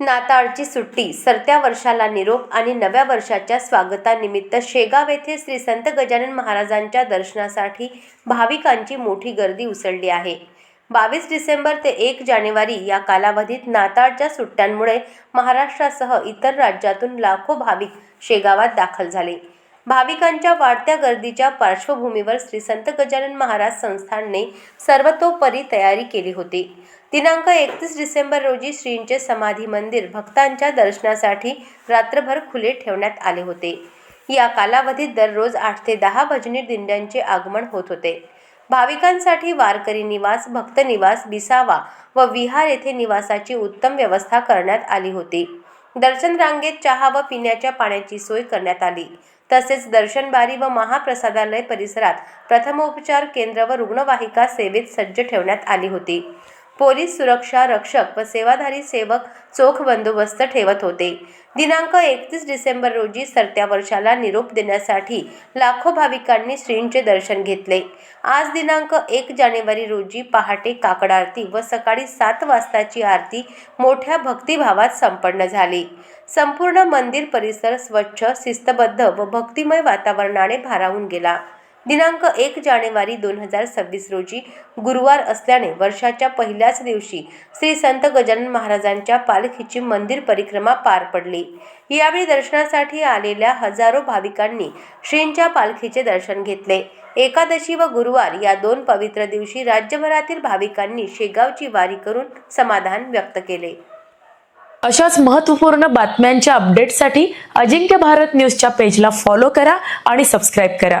नाताळची सुट्टी सरत्या वर्षाला निरोप आणि नव्या वर्षाच्या स्वागतानिमित्त शेगाव येथे श्री संत गजानन महाराजांच्या दर्शनासाठी भाविकांची मोठी गर्दी उसळली आहे. बावीस डिसेंबर ते एक जानेवारी या कालावधीत नाताळच्या सुट्ट्यांमुळे महाराष्ट्रासह इतर राज्यातून लाखो भाविक शेगावात दाखल झाले. भाविकांच्या वाढत्या गर्दीच्या पार्श्वभूमीवर श्री संत गजानन महाराज संस्थानने सर्वतोपरी तयारी केली होती. दिनांक एकतीस डिसेंबर रोजी श्रींचे समाधी मंदिर भक्तांच्या दर्शनासाठी रात्रभर खुले ठेवण्यात आले होते. या कालावधीत दररोज आठ ते दहा भजनी दिंड्यांचे आगमन होत होते. भाविकांसाठी वारकरी निवास भक्त निवास बिसावा व विहार येथे निवासाची उत्तम व्यवस्था करण्यात आली होती. दर्शन रांगेत चहा व पिण्याच्या पाण्याची सोय करण्यात आली. तसेच दर्शनबारी व महाप्रसादालय परिसरात प्रथमोपचार केंद्र व रुग्णवाहिका सेवेत सज्ज ठेवण्यात आली होती. पोलीस सुरक्षा रक्षक व सेवाधारी सेवक चोख बंदोबस्त ठेवत होते. दिनांक एकतीस डिसेंबर रोजी सरत्या वर्षाला निरोप देण्यासाठी लाखो भाविकांनी श्रींचे दर्शन घेतले. आज दिनांक एक जानेवारी रोजी पहाटे काकड आरती व सकाळी सात वाजताची आरती मोठ्या भक्तिभावात संपन्न झाली. संपूर्ण मंदिर परिसर स्वच्छ शिस्तबद्ध व भक्तिमय वातावरणाने भारावून गेला. दिनांक एक जानेवारी दोन हजार सव्वीस रोजी गुरुवार असल्याने वर्षाच्या पहिल्याच दिवशी श्री संत गजानन महाराजांच्या पालखीची मंदिर परिक्रमा पार पडली. यावेळी दर्शनासाठी आलेल्या हजारो भाविकांनी श्रींच्या पालखीचे दर्शन घेतले. एकादशी व गुरुवार या दोन पवित्र दिवशी राज्यभरातील भाविकांनी शेगावची वारी करून समाधान व्यक्त केले. अशाच महत्त्वपूर्ण बातम्यांच्या अपडेटसाठी अजिंक्य भारत न्यूजच्या पेजला फॉलो करा आणि सबस्क्राईब करा.